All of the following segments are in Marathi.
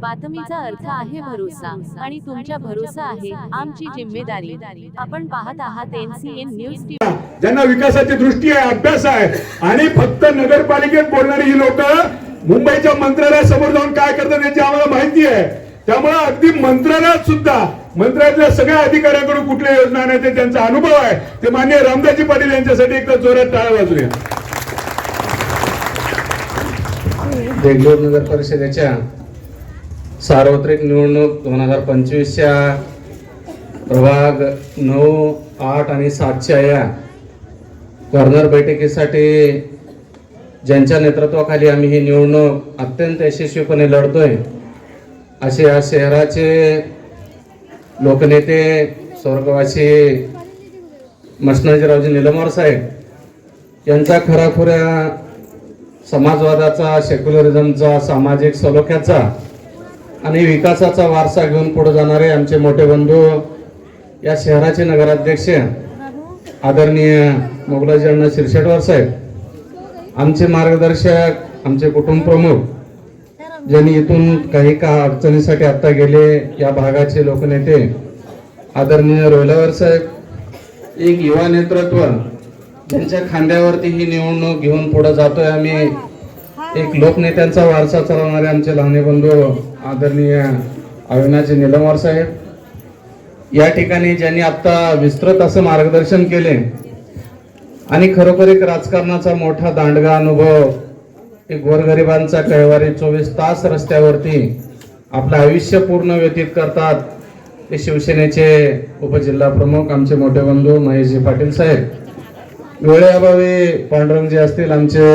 बातमीचा अर्थ आहे भरोसा आणि तुमच्या भरोसा आहे आमची जिम्मेदारी. आपण पाहत आहात एनसीएन न्यूज टीव्ही ज्यांना विकासाची दृष्टी आहे अभ्यास आहे आणि फक्त नगरपालिकेत बोलणारी ही लोक मुंबईच्या मंत्रालयासमोर जाऊन काय करतात याची आम्हाला माहिती आहे. त्यामुळे अगदी मंत्रालयात सुद्धा मंत्रालयातल्या सगळ्या अधिकाऱ्यांकडून कुठल्या योजना नाही ते त्यांचा अनुभव आहे. ते मान्य रामदासजी पाटील यांच्यासाठी एकदा जोरात टाळ्या वाजूया बेंगलोर नगर परिषदेच्या सार्वत्रिक निवडणूक दोन हजार पंचवीसच्या प्रभाग नऊ आठ आणि सातच्या या कॉर्नर बैठकीसाठी ज्यांच्या नेतृत्वाखाली आम्ही ही निवडणूक अत्यंत यशस्वीपणे लढतोय असे या शहराचे लोकनेते स्वर्गवासी मसनाजीरावजी निलमवार साहेब यांचा खराखुऱ्या समाजवादाचा सेक्युलरिझमचा सामाजिक सलोख्याचा आणि विकासाचा वारसा घेऊन पुढे जाणारे आमचे मोठे बंधू या शहराचे नगराध्यक्ष आदरणीय मोगलाजी अण्णा शिरशेटवार साहेब आमचे मार्गदर्शक आमचे कुटुंब प्रमुख ज्यांनी इथून काही का अडचणीसाठी आत्ता गेले या भागाचे लोकनेते आदरणीय रोहिलावर साहेब एक युवा नेतृत्व ज्यांच्या खांद्यावरती ही निवडणूक घेऊन पुढे जातोय आम्ही एक लोकनेत्यांचा वारसा चालवणारे आमचे लहाने बंधू आदरणीय अविनाजी निलमवार साहेब या ठिकाणी ज्यांनी आत्ता विस्तृत असं मार्गदर्शन केले आणि खरोखर एक राजकारणाचा मोठा दांडगा अनुभव एक गोरगरिबांचा कैवारी चोवीस तास रस्त्यावरती आपलं आयुष्य पूर्ण व्यतीत करतात ते शिवसेनेचे उपजिल्हा प्रमुख आमचे मोठे बंधू महेशजी पाटील साहेब. वेळेअभावी पांडुरंगजी असतील आमचे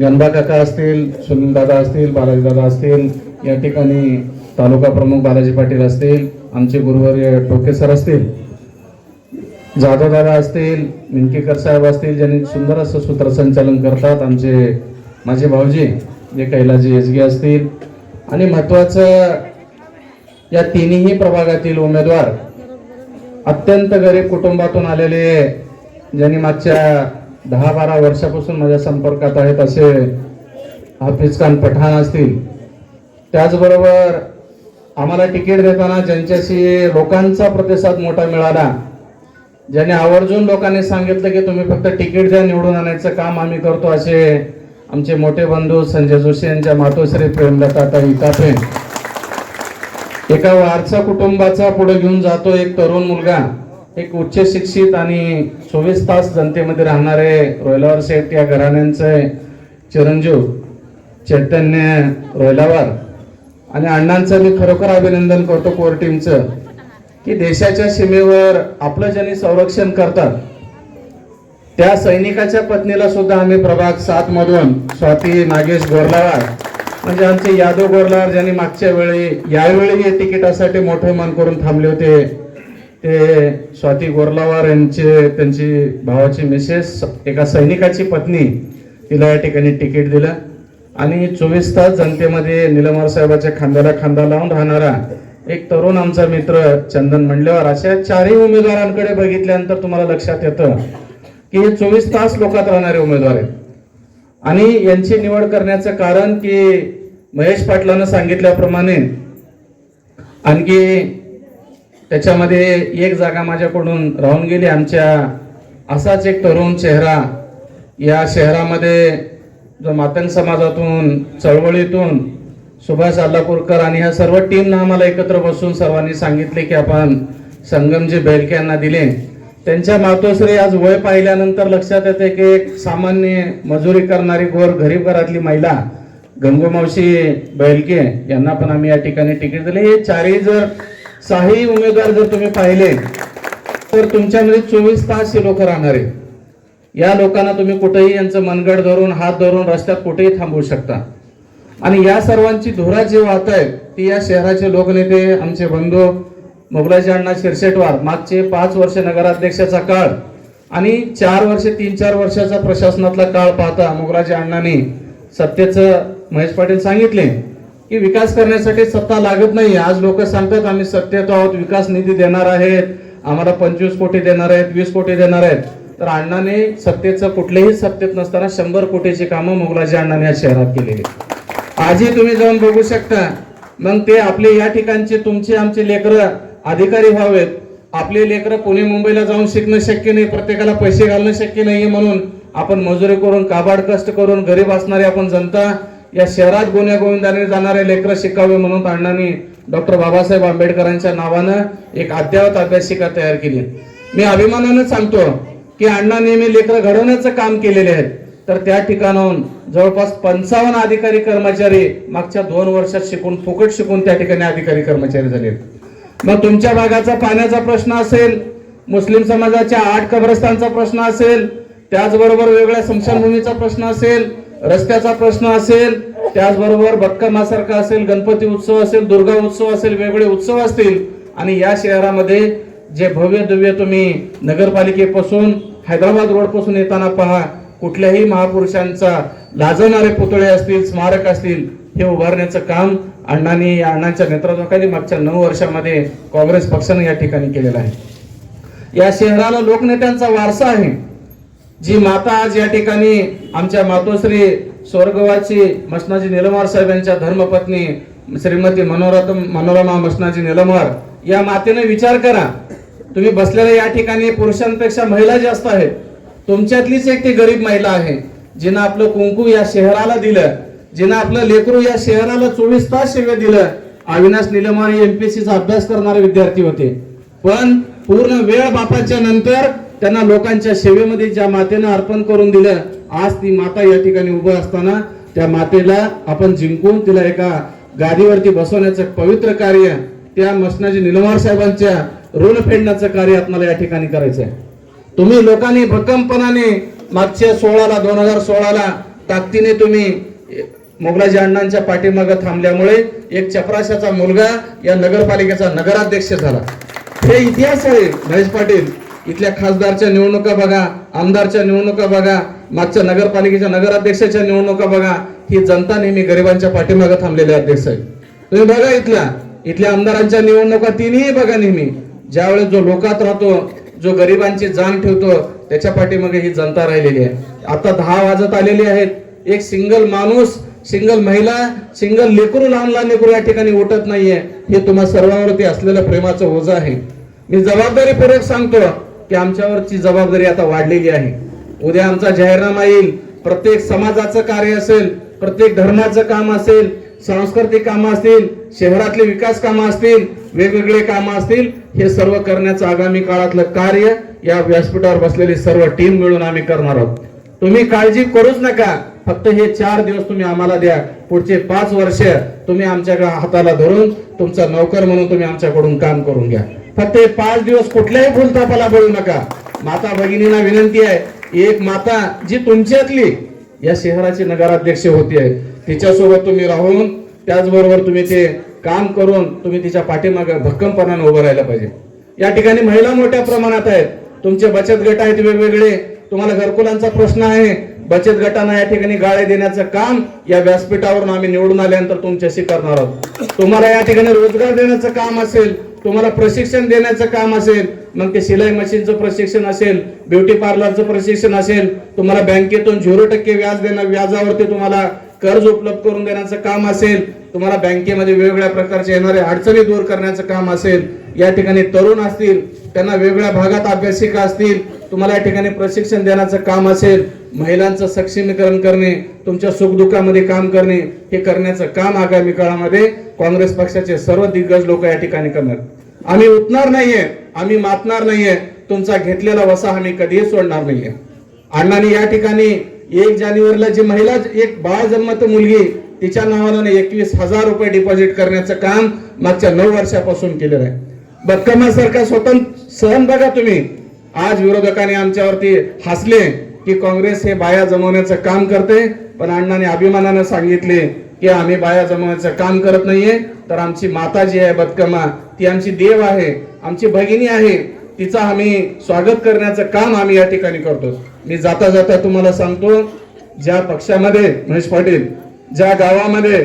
गणबा काका असतील सुनील दादा असतील बालाजी दादा असतील या ठिकाणी तालुका प्रमुख बालाजी पाटील असतील आमचे गुरुवर्य टोके सर असतील जाधव दादा असतील मिनकेकर साहेब असतील ज्यांनी सुंदर असं सूत्रसंचालन करतात आमचे माझे भाऊजी जे कैलाजी एसगे असतील. आणि महत्वाचं या तिन्ही प्रभागातील उमेदवार अत्यंत गरीब कुटुंबातून आलेले ज्यांनी मागच्या दहा बारा वर्षापासून माझ्या संपर्कात आहेत असे हाफिज खान पठाण असतील. त्याचबरोबर आम्हाला तिकीट देताना ज्यांच्याशी लोकांचा प्रतिसाद मोठा मिळाला ज्याने आवर्जून लोकांनी सांगितलं की तुम्ही फक्त तिकीट द्या निवडून आणायचं काम आम्ही करतो असे आमचे मोठे बंधू संजय जोशी यांच्या मातोश्री प्रेमलता इतापे एका वारसा कुटुंबाचा पुढे घेऊन जातो एक तरुण मुलगा. एक उच्च शिक्षित आणि चोवीस तास जनतेमध्ये राहणारे रोयलावर सेठ या घराण्यांचे चिरंजीव चैतन्य रोयलावर आणि अण्णांचं मी खरोखर अभिनंदन करतो कोर टीमचं की देशाच्या सीमेवर आपलं ज्यांनी संरक्षण करतात त्या सैनिकाच्या पत्नीला सुद्धा आम्ही प्रभाग सात मधून स्वाती नागेश गोरलावार म्हणजे आमचे यादव गोरलावार ज्यांनी मागच्या वेळी यावेळी हे तिकिटासाठी मोठे मन करून थांबले होते ते स्वाती गोरलावार यांचे त्यांची भावाची मिसेस एका सैनिकाची पत्नी तिला या ठिकाणी तिकीट दिलं. आणि चोवीस तास जनतेमध्ये निलमवार साहेबाच्या खांद्याला खांदा लावून राहणारा एक तरुण आमचा मित्र चंदन मंडलेवार अशा चारही उमेदवारांकडे बघितल्यानंतर तुम्हाला लक्षात येतं की हे चोवीस तास लोकात राहणारे उमेदवार आहेत. आणि यांची निवड करण्याचं कारण की महेश पाटलानं सांगितल्याप्रमाणे आणखी त्याच्यामध्ये एक जागा माझ्याकडून राहून गेली. आमच्या असाच एक तरुण चेहरा या शहरामध्ये जो मातंग समाजातून चळवळीतून सुभाष अल्लापूरकर आणि ह्या सर्व टीमनं आम्हाला एकत्र बसून सर्वांनी सांगितले की आपण संगमजी बैलके यांना दिले. त्यांच्या मातोश्री आज वय पाहिल्यानंतर लक्षात येते की एक सामान्य मजुरी करणारी गोर गरीब घरातली महिला गंगोमावशी बैलके यांना पण आम्ही या ठिकाणी तिकीट दिले. हे चारही जर सहाही उमेदवार जर तुम्ही पाहिले तर तुमच्यामध्ये चोवीस तास हे लोक राहणार आहे या लोकांना तुम्ही कुठेही यांचं मनगड धरून हात धरून रस्त्यात कुठेही थांबवू शकता. आणि या सर्वांची धुरा जी वाहत आहे ती या शहराचे लोकनेते आमचे बंधू मोगलाजी अण्णा शिरसेटवार मागचे पाच वर्ष नगराध्यक्षाचा काळ आणि चार वर्ष तीन चार वर्षाचा प्रशासनातला काळ पाहता मोगलाजी अण्णांनी सत्तेचं महेश पाटील सांगितले. की विकास करण्यासाठी सत्ता लागत नाही. आज लोक सांगतात आम्ही सत्तेत आहोत विकास निधी देणार आहेत. आम्हाला पंचवीस कोटी देणार आहेत वीस कोटी देणार आहेत. तर अण्णाने सत्तेचं कुठलेही सत्तेत नसताना शंभर कोटीची कामं मोगलाजी अण्णाने या शहरात केलेली. आजही तुम्ही जाऊन बघू शकता. मग ते आपले या ठिकाणचे तुमचे आमचे लेकरं अधिकारी व्हावेत. आपले लेकरं पुणे मुंबईला जाऊन शिकणं शक्य नाही प्रत्येकाला पैसे घालणं शक्य नाहीये म्हणून आपण मजुरी करून काबाड कष्ट करून गरीब असणारे आपण जनता या शहरात गुण्यागोविंदाने जाणारे लेकरं शिकावे म्हणून अण्णांनी डॉक्टर बाबासाहेब आंबेडकरांच्या नावानं एक अद्ययावत अभ्यासिका तयार केली. मी अभिमानानं सांगतो की अण्णा नेहमी लेकरं घडवण्याचं काम केलेले आहेत. तर त्या ठिकाणाहून जवळपास पंचावन्न अधिकारी कर्मचारी मागच्या दोन वर्षात शिकून फुकट शिकून त्या ठिकाणी अधिकारी कर्मचारी झाले. मग तुमच्या भागाचा पाण्याचा प्रश्न असेल मुस्लिम समाजाच्या आठ कब्रस्तानचा प्रश्न असेल त्याचबरोबर वेगळ्या स्मशानभूमीचा प्रश्न असेल रस्त्याचा प्रश्न असेल त्याचबरोबर बक्कमासारखा असेल गणपती उत्सव असेल दुर्गा उत्सव असेल वेगळे उत्सव असतील. आणि या शहरामध्ये जे भव्य दिव्य तुम्ही नगरपालिकेपासून हैदराबाद रोडपासून येताना पहा कुठल्याही महापुरुषांचा लाजवणारे पुतळे असतील स्मारक असतील हे उभारण्याचं काम अण्णांनी या अण्णांच्या नेतृत्वाखाली मागच्या नऊ वर्षामध्ये काँग्रेस पक्षाने या ठिकाणी केलेलं आहे. या शहराला लोकनेत्यांचा वारसा आहे. जी माता आज या ठिकाणी आमच्या मातोश्री स्वर्गवाची मसनाजी निलमार साहेब यांच्या धर्मपत्नी श्रीमती मनोरम मनोरमा मसनाजी निलमार या मातेने विचार करा. तुम्ही बसलेल्या या ठिकाणी पुरुषांपेक्षा महिला जास्त आहेत. तुमच्यातलीच एक ती गरीब महिला आहे जिनं आपलं कुंकू या शहराला दिलं जिनं आपलं लेकरू या शहराला चोवीस तास सेवे दिलं. अविनाश निलमार एमपीसीचा अभ्यास करणारे विद्यार्थी होते. पण पूर्ण वेळ बापाच्या नंतर त्यांना लोकांच्या सेवेमध्ये ज्या मातेनं अर्पण करून दिलं आज ती माता या ठिकाणी उभं असताना त्या मातेला आपण जिंकून तिला एका गादीवरती बसवण्याचं पवित्र कार्य त्या मसनाजी निलमार साहेबांच्या ऋण फेडण्याचं कार्य आपल्याला या ठिकाणी करायचं आहे तुम्ही लोकांनी भक्कमपणाने मागच्या सोळाला दोन हजार सोळाला ताकदीने तुम्ही मोगलाजी अण्णांच्या पाठीमागे थांबल्यामुळे एक चपराशाचा मुलगा या नगरपालिकेचा नगराध्यक्ष झाला. हे इतिहास आहे महेश पाटील. इथल्या खासदारच्या निवडणुका बघा आमदारच्या निवडणुका बघा मागच्या नगरपालिकेच्या नगराध्यक्षाच्या निवडणुका बघा. ही जनता नेहमी गरिबांच्या पाठीमागे थांबलेल्या अध्यक्ष आहे तुम्ही बघा इथल्या इथल्या आमदारांच्या निवडणुका तिन्ही बघा नेहमी. ज्यावेळेस जो लोकात राहतो जो गरिबांची जाण ठेवतो त्याच्या पाठीमागे ही जनता राहिलेली आहे. आता दहा वाजत आलेली आहेत. एक सिंगल माणूस सिंगल महिला सिंगल लेकरू लहान लहान लेकरू या ठिकाणी उठत नाहीये. हे तुम्हा सर्वांवरती असलेलं प्रेमाचं ओझं आहे. मी जबाबदारीपूर्वक सांगतो की आमच्यावरची जबाबदारी आता वाढलेली आहे. उद्या आमचा जाहीरनामा येईल. प्रत्येक समाजाचं कार्य असेल प्रत्येक धर्माचं काम असेल सांस्कृतिक कामं असतील शहरातले विकास कामं असतील वेगवेगळे कामं असतील हे सर्व करण्याचं आगामी काळातलं कार्य या व्यासपीठावर बसलेली सर्व टीम मिळून आम्ही करणार आहोत. तुम्ही काळजी करूच नका. फक्त हे चार दिवस तुम्ही आम्हाला द्या. पुढचे पाच वर्ष तुम्ही आमच्या हाताला धरून तुमचा नोकर म्हणून तुम्ही आमच्याकडून काम करून घ्या. फक्त हे पाच दिवस कुठल्याही भूलतापाला बोलू नका. माता भगिनींना विनंती आहे एक माता जी तुमच्यातली या शहराची नगराध्यक्ष होती आहे तिच्यासोबत तुम्ही राहून त्याचबरोबर तुम्ही ते काम करून तुम्ही तिच्या पाठीमागे भक्कमपणाने उभं राहायला पाहिजे. या ठिकाणी महिला मोठ्या प्रमाणात आहेत. तुमचे बचत गट आहेत वेगवेगळे. तुम्हाला घरकुलांचा प्रश्न आहे. बचत गटांना या ठिकाणी गाळे देण्याचं काम या व्यासपीठावरून आम्ही निवडून आल्यानंतर तुमच्याशी करणार आहोत. तुम्हाला या ठिकाणी रोजगार देण्याचं काम असेल तुम्हाला प्रशिक्षण देण्याचं काम असेल मग ते शिलाई मशीनचं प्रशिक्षण असेल ब्युटी पार्लरचं प्रशिक्षण असेल तुम्हाला बँकेतून झिरो टक्के व्याज देणं व्याजावरती तुम्हाला कर्ज उपलब्ध करून देण्याचं काम असेल तुम्हाला बँकेमध्ये वेगवेगळ्या प्रकारचे येणारे अडचणी दूर करण्याचं काम असेल या ठिकाणी तरुण असतील त्यांना वेगवेगळ्या भागात अभ्यासिका असतील तुम्हाला या ठिकाणी प्रशिक्षण देण्याचं काम असेल महिलांचं सक्षमीकरण करणे तुमच्या सुखदुःखामध्ये काम करणे हे करण्याचं काम आगामी काळामध्ये काँग्रेस पक्षाचे सर्व दिग्गज लोक या ठिकाणी करणार. आम्ही उठणार नाहीये आम्ही मातणार नाहीये तुमचा घेतलेला वसा आम्ही कधीही सोडणार नाहीये. अण्णांनी या ठिकाणी एक जानेवारीला जी महिला एक बाळ जन्मत मुलगी तिच्या नावाने एकवीस हजार रुपये डिपॉझिट करण्याचं काम मागच्या नऊ वर्षापासून केलेलं आहे. बक्कमासारखा स्वतंत्र सहन बघा तुम्ही. आज विरोधकांनी आमच्यावरती हसले की काँग्रेस हे बाया जमवण्याचं काम करते पण अण्णाने अभिमानानं सांगितले की आम्ही बाया जमवण्याचं काम करत नाहीये. तर आमची माता जी आहे बदकमा ती आमची देव आहे आमची भगिनी आहे तिचा आम्ही स्वागत करण्याचं काम आम्ही या ठिकाणी करतो मी जाता जाता तुम्हाला सांगतो ज्या पक्षामध्ये महेश पाटील ज्या गावामध्ये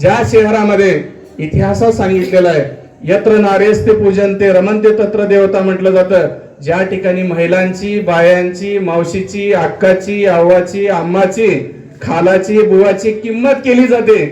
ज्या शहरामध्ये इतिहासात सांगितलेला आहे यत्र नारेस्ते पूजन ते रमन ते तत्र देवता म्हटलं जातं. ज्या ठिकाणी महिलांची बायांची मावशीची अक्काची आव्वाची आम्माची खालाची बुवाची किंमत केली जाते.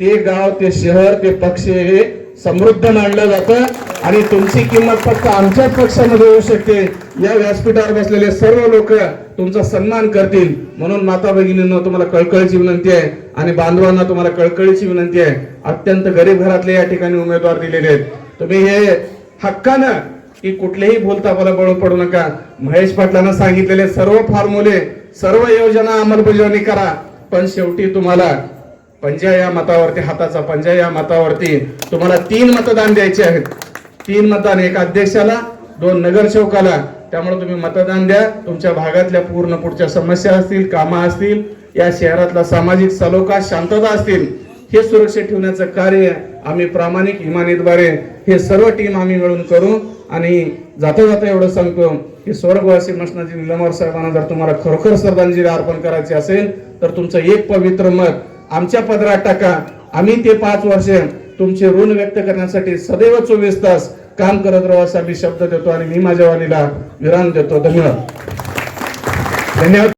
ते गाव ते शहर ते पक्ष हे समृद्ध मानलं जातं आणि तुमची किंमत फक्त आमच्याच पक्षामध्ये होऊ शकते. या व्यासपीठावर बसलेले सर्व लोक तुमचा सन्मान करतील. म्हणून माता भगिनींना तुम्हाला कळकळीची विनंती आहे आणि बांधवांना तुम्हाला कळकळीची विनंती आहे. अत्यंत गरीब घरातले या ठिकाणी उमेदवार दिलेले आहेत. तुम्ही हे हक्कानं की कुठलेही बोलतापाला बळ पडू नका. महेश पाटलांना सांगितलेले सर्व फॉर्म्युले सर्व योजना अंमलबजावणी करा. पण शेवटी तुम्हाला पंजा या मतावरती हाताचा पंजा या मतावरती तुम्हाला तीन मतदान द्यायचे आहेत. तीन मतदान एका अध्यक्षाला दोन नगरसेवकाला. त्यामुळे तुम्ही मतदान द्या. तुमच्या भागातल्या पूर्ण पुढच्या समस्या असतील कामं असतील या शहरातला सामाजिक सलोखा शांतता असतील हे सुरक्षित ठेवण्याचं कार्य आम्ही प्रामाणिक इमानीद्वारे हे सर्व टीम आम्ही मिळून करू आणि जाता जाता एवढं सांगतो की स्वर्गवासी मसनाजी निलमार साहेबांना जर तुम्हाला खरोखर श्रद्धांजली अर्पण करायची असेल तर तुमचं एक पवित्र मत आमच्या पदरात टाका. आम्ही ते पाच वर्ष तुमचे ऋण व्यक्त करण्यासाठी सदैव चोवीस तास काम करत राहू असा मी शब्द देतो आणि मी माझ्या वाणीला विराम देतो. धन्यवाद. धन्यवाद.